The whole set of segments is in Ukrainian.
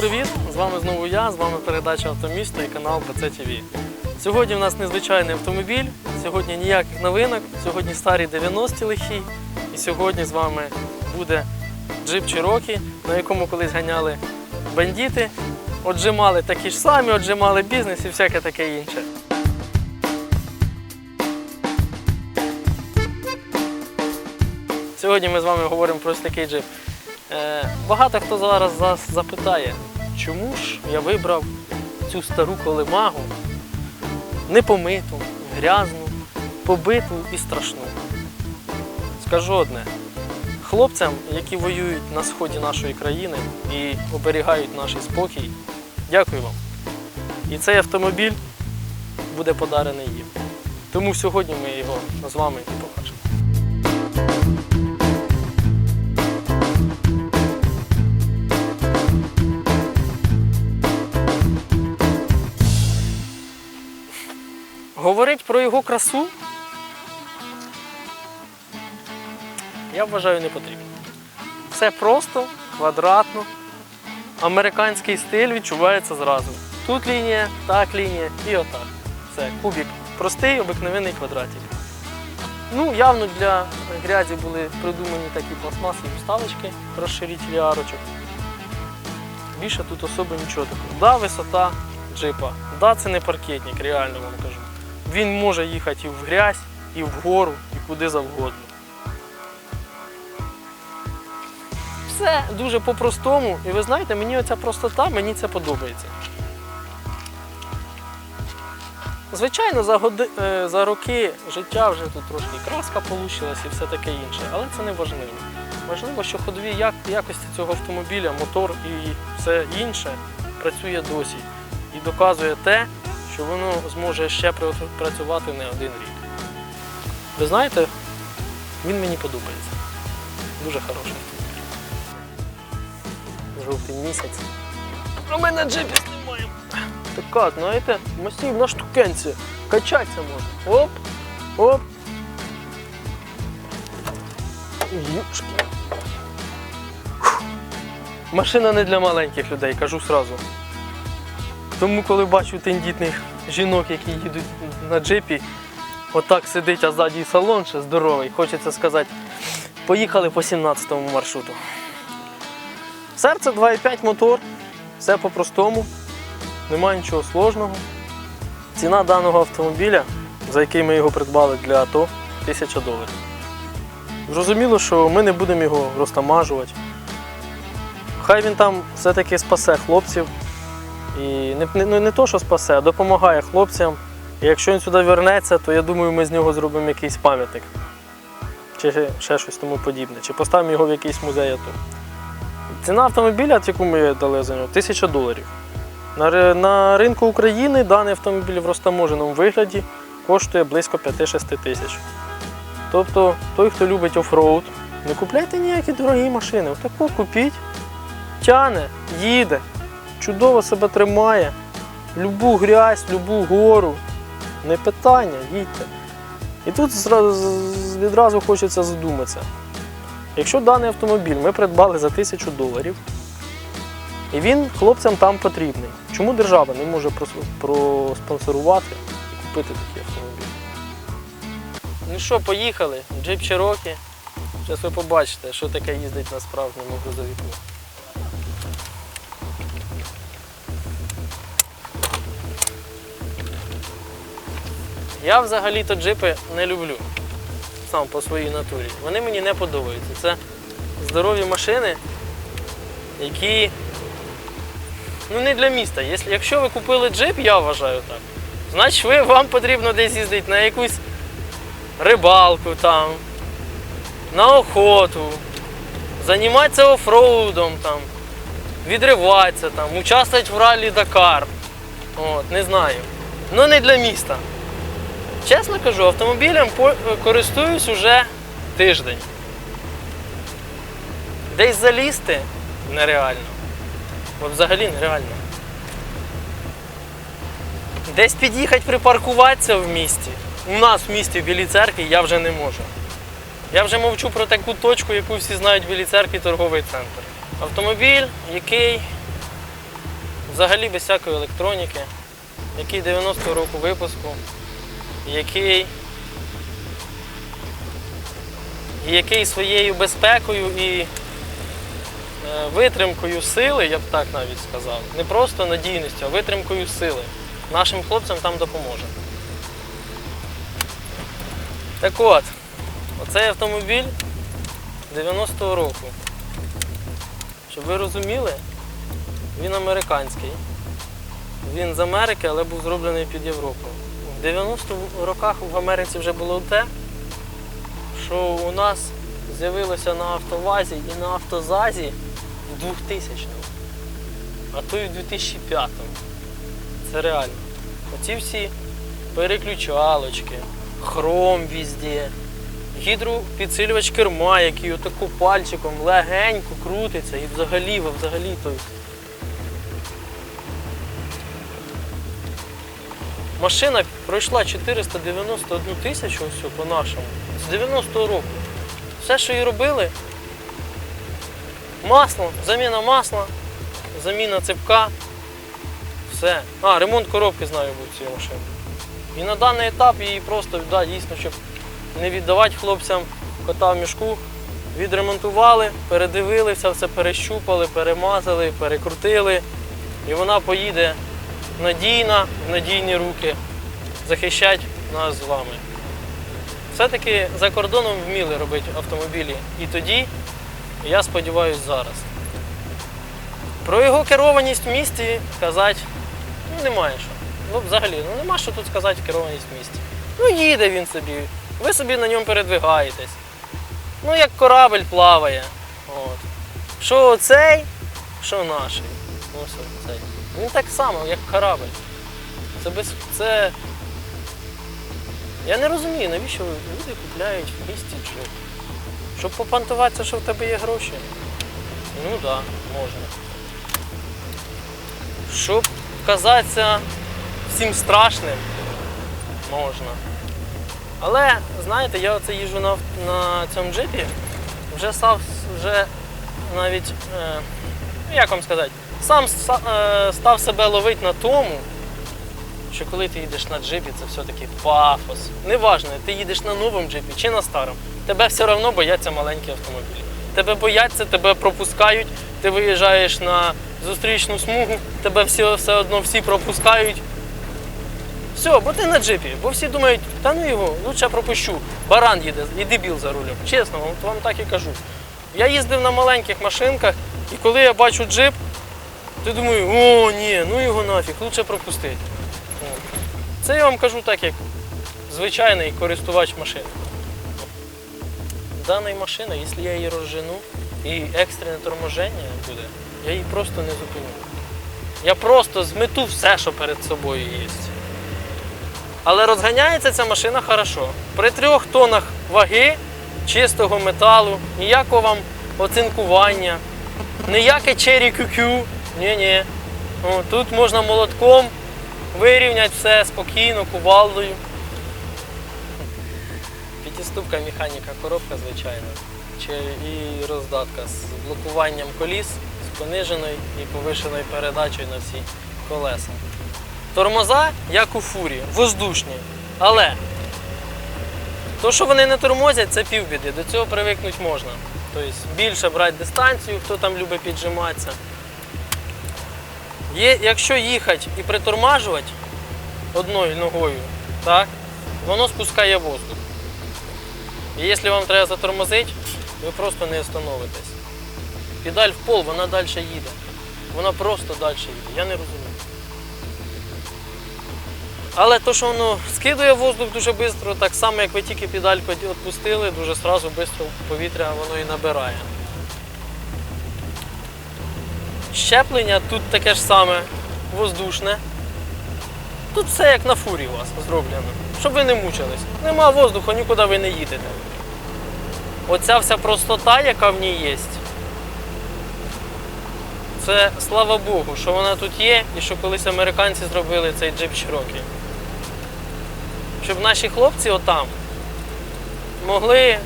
привіт! З вами знову я, з вами передача Автомісто і канал ПЦ ТВ. Сьогодні в нас незвичайний автомобіль, сьогодні ніяких новинок, сьогодні старі 90-ті лихі. І сьогодні з вами буде джип Cherokee, на якому колись ганяли бандити, отжимали такі ж самі, отжимали бізнес і всяке таке інше. Сьогодні ми з вами говоримо про ось такий джип. Е, багато хто зараз запитає, чому ж я вибрав цю стару колемагу непомиту, грязну, побиту і страшну. Скажу одне. Хлопцям, які воюють на сході нашої країни і оберігають наш спокій, дякую вам. І цей автомобіль буде подарений їм. Тому сьогодні ми його з вами і покажемо. Говорить про його красу, я вважаю, не потрібно. Все просто, квадратно, американський стиль відчувається зразу. Тут лінія, так лінія і отак. Все, кубик. Простий, обикновений квадратик. Ну, явно для грязі були придумані такі пластмасові вставочки, розширителі арочок. Більше тут особо нічого такого. Да, висота джипа. Да, це не паркетник, реально вам кажу. Він може їхати і в грязь, і вгору, і куди завгодно. Все дуже по-простому, і ви знаєте, мені оця простота, мені це подобається. Звичайно, за, годи, е, за роки життя вже тут трошки краска получилась і все таке інше, але це не важливо. Важливо, що ходові як, якості цього автомобіля, мотор і все інше працює досі і доказує те, що воно зможе ще працювати не один рік. Ви знаєте, він мені подобається. Дуже хороший автомобіль. Жовтий місяць. Ми на джипі знімаємо. Така, знаєте, масивна штукенція. Качатися можна. Оп, оп. Юшки. Машина не для маленьких людей, кажу сразу. Тому коли бачу тендітних жінок, які їдуть на джипі, отак сидить, а ззаді салон ще здоровий, хочеться сказати, поїхали по 17-му маршруту. Серце 2,5 мотор, все по-простому, немає нічого сложного. Ціна даного автомобіля, за який ми його придбали для АТО, 1000 доларів. Зрозуміло, що ми не будемо його розтамажувати. Хай він там все-таки спасе хлопців. І не, ну, не то, що спасе, а допомагає хлопцям. І якщо він сюди вернеться, то я думаю, ми з нього зробимо якийсь пам'ятник. Чи ще щось тому подібне. Чи поставимо його в якийсь музей АТО. Ціна автомобіля, яку ми дали за нього, 1000 доларів. На, на ринку України даний автомобіль в розтаможеному вигляді коштує близько 5-6 тисяч. Тобто, той, хто любить офроуд, не купляйте ніякі дорогі машини. Отаку купіть, тяне, їде, чудово себе тримає. Любу грязь, любу гору. Не питання, їдьте. І тут відразу хочеться задуматися. Якщо даний автомобіль ми придбали за 1000 доларів, і він хлопцям там потрібний, чому держава не може проспонсорувати і купити такий автомобіль? Ну що, поїхали, джип Cherokee. Зараз ви побачите, що таке їздить на справжньому грузовику. Я взагалі-то джипи не люблю сам по своїй натурі. Вони мені не подобаються. Це здорові машини, які ну, не для міста. Якщо- ви купили джип, я вважаю так, значить ви, вам потрібно десь їздити на якусь рибалку там, на охоту, займатися офроудом, там, відриватися, там, участвувати в ралі Дакар. От, не знаю. Ну не для міста. Чесно кажу, автомобілем користуюсь уже тиждень. Десь залізти нереально. От взагалі нереально. Десь під'їхати припаркуватися в місті. У нас в місті в Білій церкві я вже не можу. Я вже мовчу про таку точку, яку всі знають в Білій церкві торговий центр. Автомобіль, який взагалі без всякої електроніки, який 90-го року випуску, який, який своєю безпекою і е, витримкою сили, я б так навіть сказав, не просто надійністю, а витримкою сили нашим хлопцям там допоможе. Так от, оцей автомобіль 90-го року. Щоб ви розуміли, він американський. Він з Америки, але був зроблений під Європу. В 90-х роках в Америці вже було те, що у нас з'явилося на автовазі і на автозазі в 2000-му, а то й в 2005-му. Це реально. Оці всі переключалочки, хром везде, гідропідсилювач керма, який отаку пальчиком легенько крутиться і взагалі, взагалі той. Машина пройшла 491 тисячу ось по нашому з 90-го року. Все, що її робили, масло, заміна масла, заміна цепка, все. А, ремонт коробки знаю був цієї машини. І на даний етап її просто, да, дійсно, щоб не віддавати хлопцям кота в мішку, відремонтували, передивилися, все перещупали, перемазали, перекрутили. І вона поїде надійна, в надійні руки, захищати нас з вами. Все-таки за кордоном вміли робити автомобілі і тоді, і я сподіваюся, зараз. Про його керованість в місті казати ну, немає що. Ну, взагалі, ну нема що тут сказати керованість в місті. Ну, їде він собі, ви собі на ньому передвигаєтесь. Ну, як корабель плаває. От. Що оцей, що наший. Ну, все, цей. Він так само, як корабль. Це без. Це. Я не розумію, навіщо люди купляють в місті джип. Щоб попантуватися, що в тебе є гроші. Ну так, да, можна. Щоб казатися всім страшним, можна. Але, знаєте, я оце їжджу на, на цьому джипі, вже став вже навіть, е, ну, як вам сказати, сам е, став себе ловити на тому, що коли ти їдеш на джипі, це все-таки пафос. Неважно, ти їдеш на новому джипі чи на старому. Тебе все одно бояться маленькі автомобілі. Тебе бояться, тебе пропускають, ти виїжджаєш на зустрічну смугу, тебе всі, все одно всі пропускають. Все, бо ти на джипі, бо всі думають, та ну його, лучше пропущу. Баран їде і дебіл за рулем. Чесно, вам так і кажу. Я їздив на маленьких машинках, і коли я бачу джип, то думаю, о, ні, ну його нафіг, лучше пропустити. Це я вам кажу так, як звичайний користувач машини. Дана машина, якщо я її розжену і екстрене торможення буде, я її просто не зупиню. Я просто змету все, що перед собою є. Але розганяється ця машина хорошо. При трьох тонах ваги, чистого металу, ніякого вам оцинкування, ніяке чері кюкю. Ні-ні. Тут можна молотком вирівняти все спокійно, кувалдою. П'ятиступка механіка, коробка, звичайно. І роздатка з блокуванням коліс, з пониженою і повишеною передачею на всі колеса. Тормоза, як у фурі, воздушні. Але то, що вони не тормозять, це півбіди. До цього привикнути можна. Тобто більше брати дистанцію, хто там любить піджиматися. Є, якщо їхати і притормажувати одною ногою, так, воно спускає воздух. І якщо вам треба затормозити, ви просто не остановитесь. Педаль в пол, вона далі їде. Вона просто далі їде. Я не розумію. Але то, що воно скидує воздух дуже швидко, так само, як ви тільки педальку відпустили, дуже одразу швидко повітря воно і набирає. Щеплення тут таке ж саме, воздушне. Тут все як на фурі у вас зроблено, щоб ви не мучились. Нема воздуху, нікуди ви не їдете. Оця вся простота, яка в ній є, це слава Богу, що вона тут є і що колись американці зробили цей джип Cherokee. Щоб наші хлопці отам могли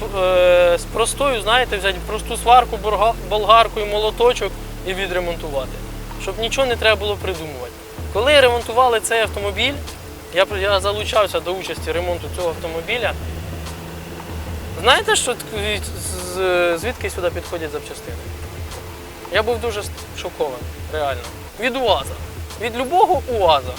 з, е, простою, знаєте, взяти просту сварку, болгарку і молоточок і відремонтувати. Щоб нічого не треба було придумувати. Коли ремонтували цей автомобіль, я, я залучався до участі ремонту цього автомобіля. Знаєте, що звідки сюди підходять запчастини? Я був дуже шокований, реально. Від УАЗа. Від любого УАЗа.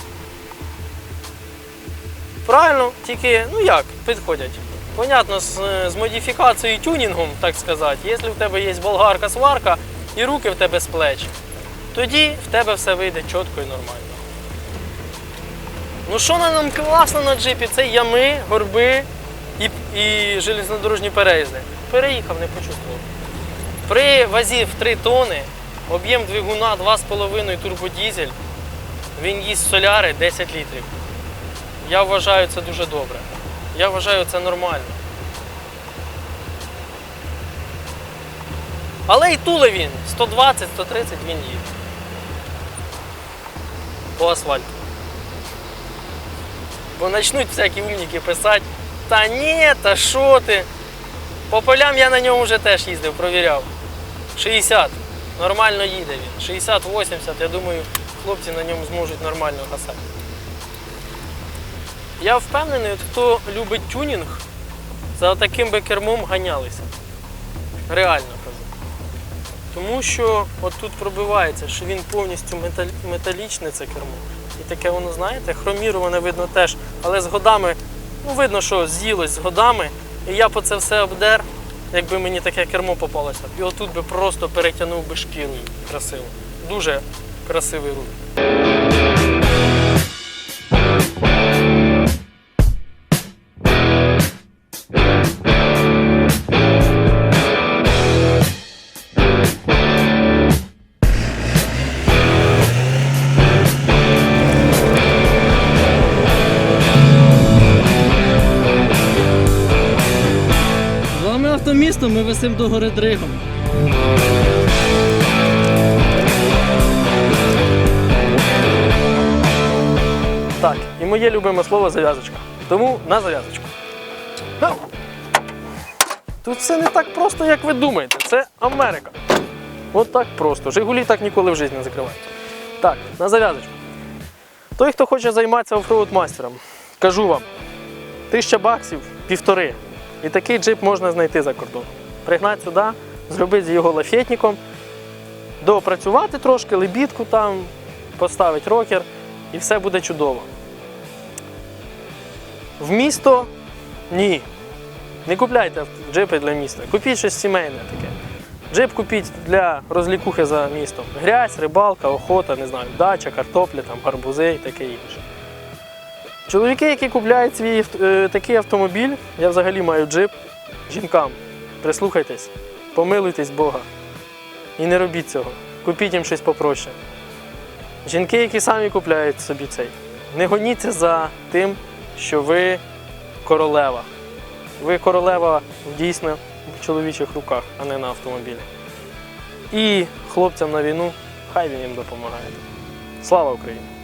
Правильно, тільки, ну як, підходять. Понятно, з, з модифікацією тюнінгом, так сказати, якщо в тебе є болгарка сварка і руки в тебе з плеч, тоді в тебе все вийде чітко і нормально. Ну що на нам класно на джипі? Це ями, горби і, і железнодорожні переїзди. Переїхав, не почувствував. При вазі в 3 тони, об'єм двигуна 2,5 турбодізель, він їсть соляри 10 літрів. Я вважаю це дуже добре. Я вважаю це нормально. Але і туле він 120-130 він їде. По асфальту. Бо почнуть всякі умніки писати, та ні, та що ти? По полям я на ньому вже теж їздив, провіряв. 60. Нормально їде він. 60-80, я думаю, хлопці на ньому зможуть нормально гасати. Я впевнений, хто любить тюнінг, за таким би кермом ганялися. Реально кажу. Тому що от тут пробивається, що він повністю метал- металічне це кермо. І таке воно, знаєте, хроміроване видно теж, але з годами, ну видно, що з'їлось з годами. І я по це все обдер, якби мені таке кермо попалося. І отут би просто перетягнув би шкірою красиво. Дуже красивий руль. Вами ми висимо до гори Дригом. Так, і моє любиме слово зав'язочка. Тому на зав'язочку. Тут все не так просто, як ви думаєте. Це Америка. От так просто. Жигулі так ніколи в житті не закривають. Так, на зав'язочку. Той, хто хоче займатися офроуд мастером, кажу вам, тисяча баксів, півтори. І такий джип можна знайти за кордоном. Пригнати сюди, зробити його лафетником, доопрацювати трошки, лебідку там, поставити рокер, і все буде чудово. В місто ні. Не купляйте джипи для міста. Купіть щось сімейне таке. Джип купіть для розлікухи за містом. Грязь, рибалка, охота, не знаю, дача, картопля, там, гарбузи і таке інше. Чоловіки, які купляють свій е, такий автомобіль, я взагалі маю джип, жінкам, прислухайтесь, помилуйтесь Бога. І не робіть цього. Купіть їм щось попроще. Жінки, які самі купляють собі цей, не гоніться за тим, що ви королева. Ви королева дійсно в чоловічих руках, а не на автомобілі. І хлопцям на війну, хай він їм допомагає. Слава Україні!